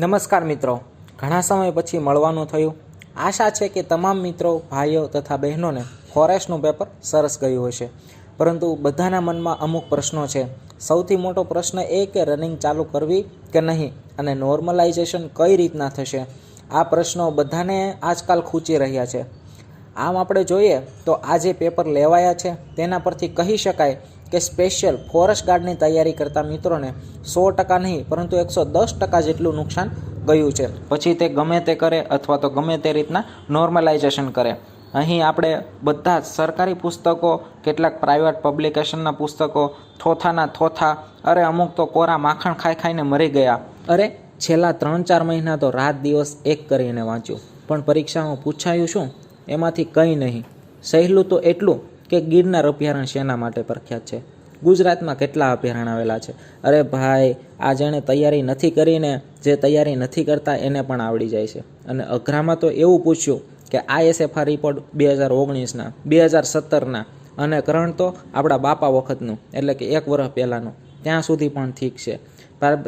નમસ્કાર મિત્રો. ઘણા સમય પછી મળવાનું થયું. આશા છે કે તમામ મિત્રો, ભાઈઓ તથા બહેનોને ફોરેસ્ટનું પેપર સરસ ગયું હશે. પરંતુ બધાના મનમાં અમુક પ્રશ્નો છે. સૌથી મોટો પ્રશ્ન એ કે રનિંગ ચાલુ કરવી કે નહીં અને નોર્મલાઇઝેશન કઈ રીતના થશે? આ પ્રશ્નો બધાને આજકાલ ખૂંચી રહ્યા છે. આમ આપણે જોઈએ તો આ જે પેપર લેવાયા છે તેના પરથી કહી શકાય કે સ્પેશિયલ ફોરેસ્ટ ગાર્ડની તૈયારી કરતા મિત્રોને સો ટકા નહીં, પરંતુ એકસો દસ ટકા જેટલું નુકસાન ગયું છે. પછી તે ગમે તે કરે અથવા તો ગમે તે રીતના નોર્મલાઇઝેશન કરે. અહીં આપણે બધા જ સરકારી પુસ્તકો, કેટલાક પ્રાઇવેટ પબ્લિકેશનના પુસ્તકો, થોથાના થોથા, અરે અમુક તો કોરા માખણ ખાઈ ખાઈને મરી ગયા. અરે છેલ્લા ત્રણ ચાર મહિના તો રાત દિવસ એક કરીને વાંચ્યું. પણ પરીક્ષામાં પૂછાયું શું? એમાંથી કંઈ નહીં. સહેલું તો એટલું કે ગિરનાર અભયારણ્ય શેના માટે પ્રખ્યાત છે. ગુજરાતમાં કેટલા અભયારણ્ય આવેલા છે? અરે ભાઈ, આ જેણે તૈયારી નથી કરીને, જે તૈયારી નથી કરતા એને પણ આવડી જાય છે. અને અઘરામાં તો એવું પૂછ્યું કે આઈએસએફઆર રિપોર્ટ બે હજાર ઓગણીસના, બે હજાર સત્તરના, અને કરણ તો આપણા બાપા વખતનું, એટલે કે એક વર્ષ પહેલાંનું, ત્યાં સુધી પણ ઠીક છે.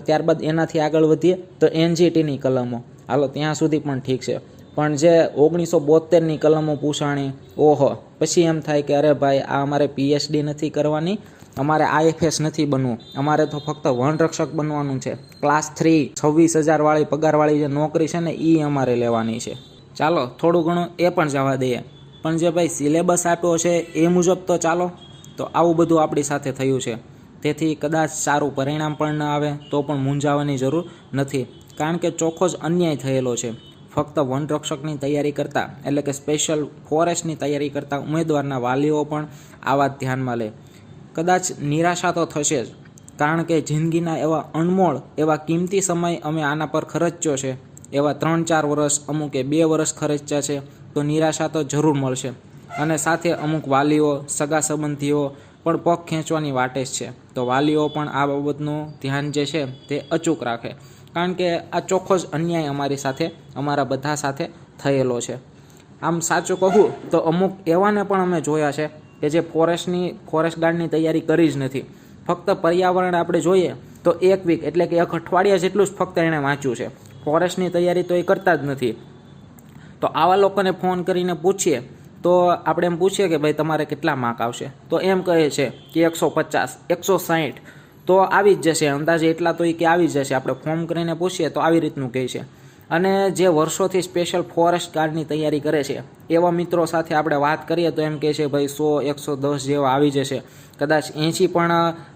ત્યારબાદ એનાથી આગળ વધીએ તો એનજીટીની કલમો, હાલો, ત્યાં સુધી પણ ઠીક છે. પણ જે ઓગણીસો બોતેરની કલમો પૂછાણી, ઓહો, પછી એમ થાય કે અરે ભાઈ, આ અમારે પીએચડી નથી કરવાની, અમારે આઈએફએસ નથી બનવું, અમારે તો ફક્ત વનરક્ષક બનવાનું છે. ક્લાસ થ્રી છવ્વીસ હજારવાળી પગારવાળી જે નોકરી છે ને એ અમારે લેવાની છે. ચાલો, થોડું ઘણું એ પણ જવા દઈએ. પણ જે ભાઈ સિલેબસ આપ્યો છે, એ મુજબ તો ચાલો. તો આવું બધું આપણી સાથે થયું છે. તેથી કદાચ સારું પરિણામ પણ ન આવે, તો પણ મૂંઝાવાની જરૂર નથી. કારણ કે ચોખ્ખો જ અન્યાય થયેલો છે. ફક્ત વનરક્ષકની તૈયારી કરતા, એટલે કે સ્પેશિયલ ફોરેસ્ટની તૈયારી કરતા ઉમેદવારના વાલીઓ પણ આવા વાત ધ્યાનમાં લે. કદાચ નિરાશા તો થશે જ, કારણ કે જિંદગીના એવા અણમોળ, એવા કિંમતી સમય અમે આના પર ખર્ચ્યો છે. એવા ત્રણ ચાર વર્ષ અમુકે બે વર્ષ ખર્ચ્યા છે, તો નિરાશા તો જરૂર મળશે. અને સાથે અમુક વાલીઓ, સગા સંબંધીઓ પણ પગ ખેંચવાની વાટે જ છે. તો વાલીઓ પણ આ બાબતનું ધ્યાન જે છે તે અચૂક રાખે. કારણ કે આ ચોખ્ખો જ અન્યાય અમારી સાથે, અમારા બધા સાથે થયેલો છે. આમ સાચું કહું તો અમુક એવાને પણ અમે જોયા છે કે જે ફોરેસ્ટની, ફોરેસ્ટ ગાર્ડની તૈયારી કરી જ નથી. ફક્ત પર્યાવરણ આપણે જોઈએ તો એક વીક, એટલે કે એક અઠવાડિયા જેટલું જ ફક્ત એણે વાંચ્યું છે. ફોરેસ્ટની તૈયારી તો એ કરતા જ નથી. તો આવા લોકોને ફોન કરીને પૂછીએ તો આપણે એમ પૂછીએ કે ભાઈ તમારે કેટલા માર્ક આવશે? તો એમ કહે છે કે એકસો પચાસ, એકસો સાહીઠ તો આવી જ જશે, અંદાજે એટલા તો એ કે આવી જશે. આપણે ફોર્મ કરીને પૂછીએ તો આવી રીતનું કહે છે. અને જે વર્ષોથી સ્પેશિયલ ફોરેસ્ટ ગાર્ડની તૈયારી કરે છે, એવા મિત્રો સાથે આપણે વાત કરીએ તો એમ કહે છે, ભાઈ, સો, એકસો દસ જેવા આવી જશે. કદાચ એંશી પણ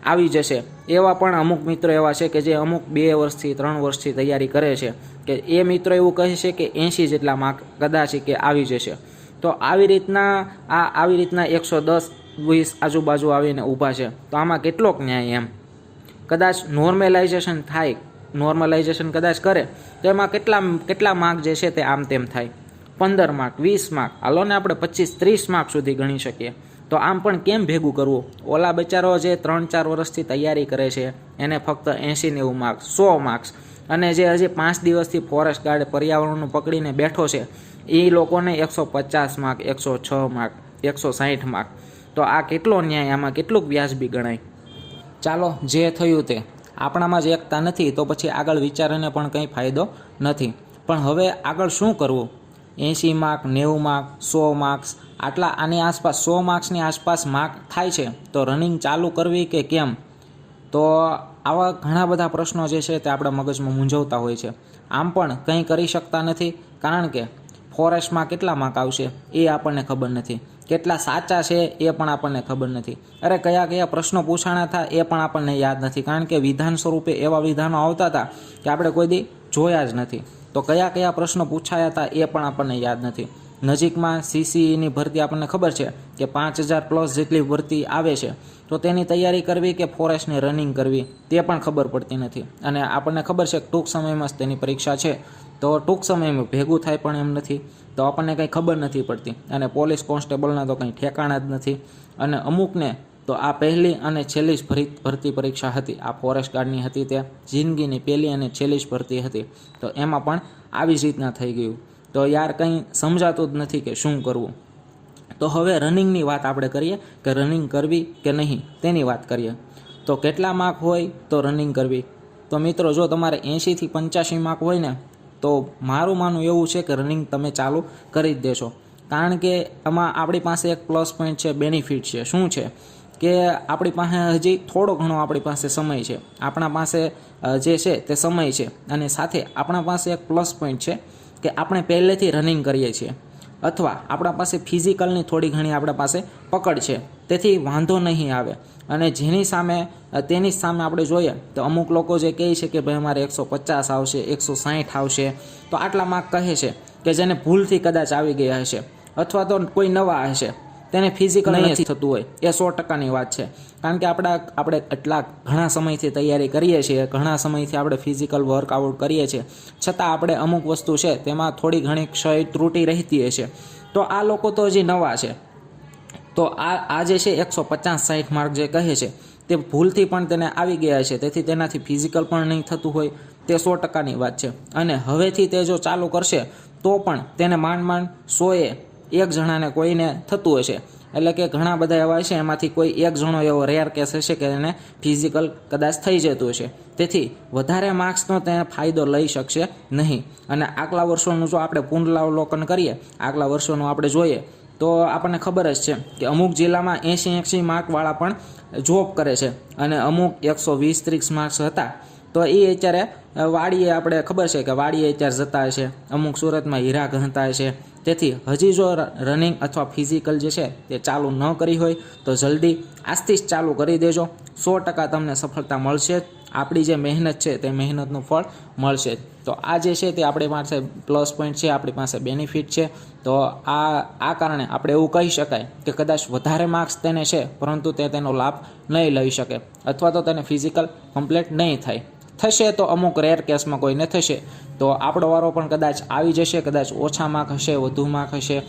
આવી જશે. એવા પણ અમુક મિત્રો એવા છે કે જે અમુક બે વર્ષથી, ત્રણ વર્ષથી તૈયારી કરે છે. કે એ મિત્રો એવું કહે છે કે એંશી જેટલા માર્ક કદાચ કે આવી જશે. તો આવી રીતના, આ આવી રીતના એકસો દસ વીસ આજુબાજુ આવીને ઊભા છે. તો આમાં કેટલોક ન્યાય એમ? કદાચ નોર્મલાઇઝેશન થાય નોર્મલાઇઝેશન કદાચ કરે, તો એમાં કેટલા કેટલા માર્ક જે છે તે આમ તેમ થાય. પંદર માર્ક વીસ માર્ક હાલો ને આપણે પચીસ, ત્રીસ માર્ક સુધી ગણી શકીએ. તો આમ પણ કેમ ભેગું કરવું? ઓલા બચારો જે ત્રણ, ચાર વર્ષથી તૈયારી કરે છે, એને ફક્ત એંસી નેવું માર્ક્સ સો માર્ક્સ અને જે હજી પાંચ દિવસથી ફોરેસ્ટ ગાર્ડ પર્યાવરણનું પકડીને બેઠો છે એ લોકોને એકસો પચાસ માર્ક એકસો છ માર્ક એકસો સાહીઠ માર્ક તો આ કેટલો ન્યાય, આમાં કેટલુંક વ્યાજબી ગણાય? ચાલો, જે થયું તે. આપણામાં જ એકતા નથી, તો પછી આગળ વિચારીને પણ કંઈ ફાયદો નથી. પણ હવે આગળ શું કરવું? એંશી માર્ક નેવું માર્ક સો માર્ક્સ આટલા આની આસપાસ, સો માર્ક્સની આસપાસ માર્ક થાય છે. તો રનિંગ ચાલુ કરવી કે કેમ? તો આવા ઘણા બધા પ્રશ્નો જે છે તે આપણા મગજમાં મૂંઝવતા હોય છે. આમ પણ કંઈ કરી શકતા નથી, કારણ કે ફોરેસ્ટમાં કેટલા માર્ક આવશે એ આપણને ખબર નથી. કેટલા સાચા છે એ પણ આપણને ખબર નથી. અરે કયા કયા પ્રશ્નો પૂછાણા હતા એ પણ આપણને યાદ નથી. કારણ કે વિધાન સ્વરૂપે એવા વિધાનો આવતા હતા કે આપણે કોઈ દી જોયા જ નથી. તો કયા કયા પ્રશ્નો પૂછાયા હતા એ પણ આપણને યાદ નથી. નજીકમાં સીસીઈની ભરતી આપણને ખબર છે કે પાંચ હજાર પ્લસ જેટલી ભરતી આવે છે. તો તેની તૈયારી કરવી કે ફોરેસ્ટની રનિંગ કરવી તે પણ ખબર પડતી નથી. અને આપણને ખબર છે કે ટૂંક સમયમાં જ તેની પરીક્ષા છે. તો ટૂંક સમયમાં ભેગું થાય પણ એમ નથી. તો આપણને કંઈ ખબર નથી પડતી અને પોલીસ કોન્સ્ટેબલના તો કંઈ ઠેકાણા જ નથી. અને અમુકને તો આ પહેલી અને છેલ્લી જ ભરતી પરીક્ષા હતી. આ ફોરેસ્ટ ગાર્ડની હતી તે. જિંદગીની પહેલી અને છેલ્લી જ ભરતી હતી. તો એમાં પણ આવી જ રીતના થઈ ગયું. તો યાર કંઈ સમજાતું જ નથી કે શું કરવું. તો હવે રનિંગની વાત આપણે કરીએ કે રનિંગ કરવી કે નહીં તેની વાત કરીએ. તો કેટલા માર્ક હોય તો રનિંગ કરવી. તો મિત્રો, જો તમારે એંશીથી પંચ્યાસી માર્ક હોય ને તો મારું માનવું એવું છે કે રનિંગ તમે ચાલુ કરી જ દેશો. કારણ કે આમાં આપણી પાસે એક પ્લસ પોઈન્ટ છે બેનિફિટ છે. શું છે? કે આપણી પાસે હજી થોડો ઘણો આપણી પાસે સમય છે. આપણા પાસે જે છે તે સમય છે. અને સાથે આપણા પાસે એક પ્લસ પોઈન્ટ છે કે આપણે પહેલેથી રનિંગ કરીએ છીએ. અથવા આપણા પાસે ફિઝિકલની થોડી ઘણી આપણા પાસે પકડ છે. તેથી વાંધો નહીં આવે. અને જેની સામે તેની જ સામે આપણે જોઈએ તો અમુક લોકો જે કહે છે કે ભાઈ અમારે એકસો પચાસ આવશે એકસો સાહીઠ આવશે તો આટલા માર્ક કહે છે કે જેને ભૂલથી કદાચ આવી ગયા હશે અથવા તો કોઈ નવા હશે તેને ફિઝિકલ નથી થતું હોય એ સો ટકાની વાત છે. કારણ કે આપણા આપણે એટલા ઘણા સમયથી તૈયારી કરીએ છીએ ઘણા સમયથી આપણે ફિઝિકલ વર્કઆઉટ કરીએ છીએ છતાં આપણે અમુક વસ્તુ છે તેમાં થોડી ઘણી ક્ષય ત્રુટી રહેતી હશે. તો આ લોકો તો હજી નવા છે. તો આ આ જે છે એકસો પચાસ સાઠ માર્ક જે કહે છે, તે ભૂલથી પણ તેને આવી ગયા છે. તેથી તેનાથી ફિઝિકલ પણ નહીં થતું હોય, તે સો ટકાની વાત છે. અને હવેથી તે જો ચાલુ કરશે, તો પણ તેને માંડ માંડ સોએ એક જણાને કોઈને થતું હશે. એટલે કે ઘણા બધા એવા છે, એમાંથી કોઈ એક જણો એવો રેર કેસ હશે કે એને ફિઝિકલ કદાચ થઈ જતું હશે. તેથી વધારે માર્ક્સનો તેને ફાયદો લઈ શકશે નહીં. અને આગલા વર્ષોનું જો આપણે પુનરાવલોકન કરીએ, આગલા વર્ષોનું આપણે જોઈએ તો આપણને ખબર જ છે કે અમુક જિલ્લામાં એંશી એંશી માર્કવાળા પણ જોબ કરે છે અને અમુક એકસો વીસ ત્રીસ માર્ક્સ હતા. તો એ અત્યારે વાડીએ આપણે ખબર છે કે વાડીએ અત્યારે જતા હશે. અમુક સુરતમાં હીરા ગણતા હશે. તેથી હજી જો રનિંગ અથવા ફિઝિકલ જે છે તે ચાલુ ન કરી હોય તો જલ્દી આજથી જ ચાલુ કરી દેજો. સો ટકા તમને સફળતા મળશે. જ આપણી જે મહેનત છે તે મહેનતનું ફળ મળશે. તો આ જે છે તે આપણી પાસે પ્લસ પોઈન્ટ છે, આપણી પાસે બેનિફિટ છે. તો આ આ કારણે આપણે એવું કહી શકાય કે કદાચ વધારે માર્ક્સ તેને છે, પરંતુ તે તેનો લાભ નહીં લઈ શકે અથવા તો તેને ફિઝિકલ કમ્પ્લીટ નહીં થાય. થશે તો અમુક રેર કેસમાં કોઈને થશે. તો આપણો વારો પણ કદાચ આવી જશે, કદાચ ઓછા માર્ક હશે, વધુ માર્ક હશે.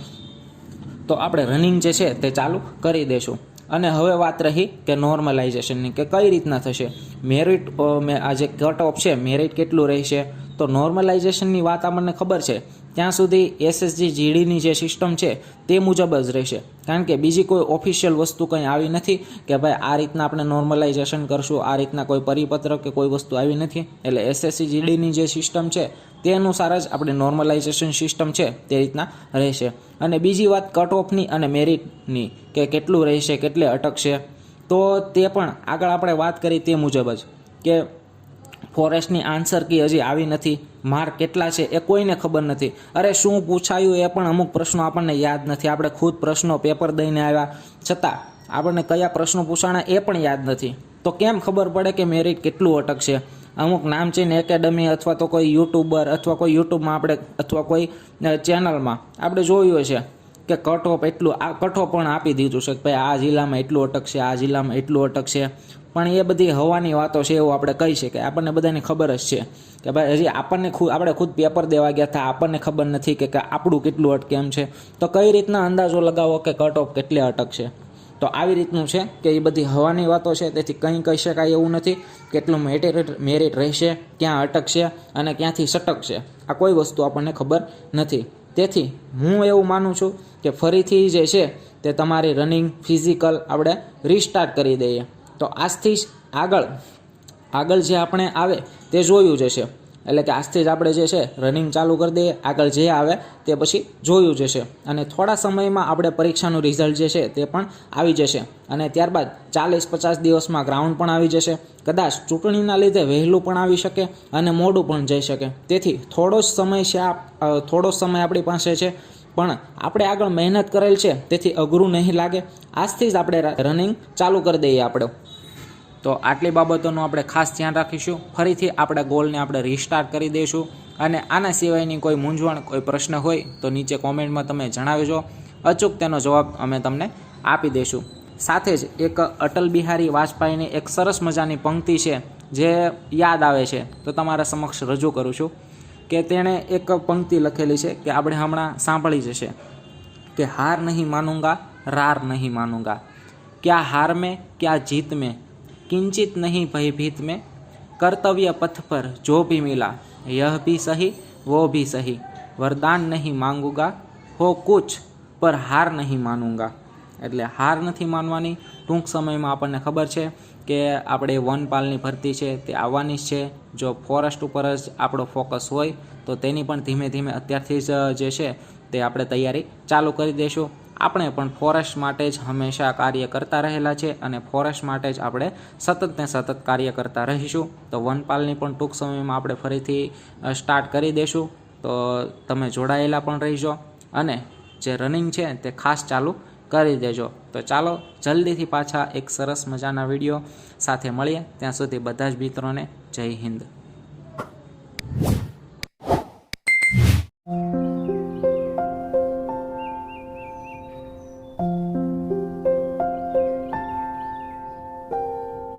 તો આપણે રનિંગ જે છે તે ચાલુ કરી દેશું. અને હવે વાત રહી કે નોર્મલાઇઝેશનની કે કઈ રીતના થશે? મેરિટ આ જે કટ ઓફ છે મેરિટ કેટલું રહેશે? તો નોર્મલાઇઝેશનની વાત આપણને ખબર છે. ત્યાં સુધી એસએસજી જીડીની જે સિસ્ટમ છે, તે મુજબ જ રહેશે. કારણ કે બીજી કોઈ ઓફિશિયલ વસ્તુ કંઈ આવી નથી કે ભાઈ આ રીતના આપણે નોર્મલાઇઝેશન કરશું, આ રીતના કોઈ પરિપત્ર કે કોઈ વસ્તુ આવી નથી. એટલે એસએસસી જીડીની જે સિસ્ટમ છે, તે અનુસાર જ આપણે નોર્મલાઇઝેશન સિસ્ટમ છે, તે રીતના રહેશે. અને બીજી વાત કટ ઓફની અને મેરિટની કે કેટલું રહેશે, કેટલે અટકશે, તો તે પણ આગળ આપણે વાત કરી તે મુજબ જ. કે ફોરેસ્ટની આન્સર કી હજી આવી નથી. માર્ક કેટલા છે એ કોઈને ખબર નથી. અરે શું પૂછાયું એ પણ અમુક પ્રશ્નો આપણને યાદ નથી. આપણે ખુદ પ્રશ્નો પેપર દઈને આવ્યા. છતાં, આપણને કયા પ્રશ્નો પૂછાણા એ પણ યાદ નથી. તો કેમ ખબર પડે કે મેરિટ કેટલું અટકશે અમુક નામચીન એકેડમી અથવા તો કોઈ યુટ્યુબર અથવા કોઈ યુટ્યુબમાં આપણે અથવા કોઈ ચેનલમાં. આપણે જોયું છે કે કટ ઓફ એટલું, આ કટ ઓફ પણ આપી દીધું છે કે ભાઈ આ જિલ્લામાં એટલું અટકશે આ જિલ્લામાં એટલું અટકશે પણ એ બધી હવાની વાતો છે એવું આપણે કહી શકીએ. આપણને બધાને ખબર જ છે કે ભાઈ હજી આપણને ખુદ આપણે ખુદ પેપર દેવા ગયા હતા, આપણને ખબર નથી કે આપણું કેટલું અટકે એમ છે. તો કઈ રીતના અંદાજો લગાવો કે કટ ઓફ કેટલે અટકશે? તો આવી રીતનું છે કે એ બધી હવાની વાતો છે, તેથી કંઈ કહી શકાય એવું નથી. કેટલું મેરિટ મેરિટ રહેશે, ક્યાં અટકશે અને ક્યાંથી સટકશે? આ કોઈ વસ્તુ આપણને ખબર નથી. તેથી હું એવું માનું છું કે ફરીથી જે છે તે તમારી રનિંગ ફિઝિકલ આપણે રિસ્ટાર્ટ કરી દઈએ. તો આજથી જ આગળ આગળ જે આપણે આવે તે જોયું જશે એટલે કે આજથી જ આપણે જે છે રનિંગ ચાલુ કરી દઈએ, આગળ જે આવે તે પછી જોયું જશે અને થોડા સમયમાં આપણે પરીક્ષાનું રિઝલ્ટ જે છે તે પણ આવી જશે અને ત્યારબાદ ચાલીસ પચાસ દિવસમાં ગ્રાઉન્ડ પણ આવી જશે. કદાચ ચૂંટણીના લીધે વહેલું પણ આવી શકે અને મોડું પણ જઈ શકે. તેથી થોડો જ સમય છે થોડો સમય આપણી પાસે છે. પણ આપણે આગળ મહેનત કરેલ છે, તેથી અઘરું નહીં લાગે. આજથી જ આપણે રનિંગ ચાલુ કરી દઈએ આપણે. તો આટલી બાબતોનું આપણે ખાસ ધ્યાન રાખીશું. ફરીથી આપણા ગોલને આપણે રિસ્ટાર્ટ કરી દઈશું. અને આના સિવાયની કોઈ મૂંઝવણ, કોઈ પ્રશ્ન હોય તો નીચે કોમેન્ટમાં તમે જણાવજો. અચૂક તેનો જવાબ અમે તમને આપી દઈશું. સાથે જ એક અટલ બિહારી વાજપેયીની એક સરસ મજાની પંક્તિ છે, જે યાદ આવે છે. તો તમારા સમક્ષ રજૂ કરું છું કે તેણે એક પંક્તિ લખેલી છે કે આપણે હમણાં સાંભળી જશે કે હાર નહીં માનુંગા, રાર નહીં માનુંગા. ક્યાં હાર મેં ક્યાં જીત મેં किंचित नहीं भयभीत में कर्तव्य पथ पर जो भी मिला यह भी सही वो भी सही वरदान नहीं मांगूंगा हो कुछ પર હાર નહીં માનુંગા એટલે હાર નથી માનવાની ટૂંક સમયમાં આપણને ખબર છે કે આપણે વનપાલની ભરતી છે તે આવવાની જ છે જો ફોરેસ્ટ ઉપર જ આપણો ફોકસ હોય તો તેની પણ ધીમે ધીમે અત્યારથી જ જે છે તે આપણે તૈયારી ચાલુ કરી દઈશું આપણે પણ ફોરેસ્ટ માટે જ હંમેશા કાર્ય કરતા રહેલા છે અને ફોરેસ્ટ માટે જ આપણે સતત ને સતત કાર્ય કરતા રહીશું. તો વનપાલની પણ ટૂંક સમયમાં આપણે ફરીથી સ્ટાર્ટ કરી દઈશું તો તમે જોડાયેલા પણ રહીજો અને જે રનિંગ છે તે ખાસ ચાલુ કરી દેજો. તો ચાલો જલ્દીથી પાછા એક સરસ મજાના વીડિયો સાથે મળીએ. ત્યાં સુધી બધા જ મિત્રોને જય હિન્દ.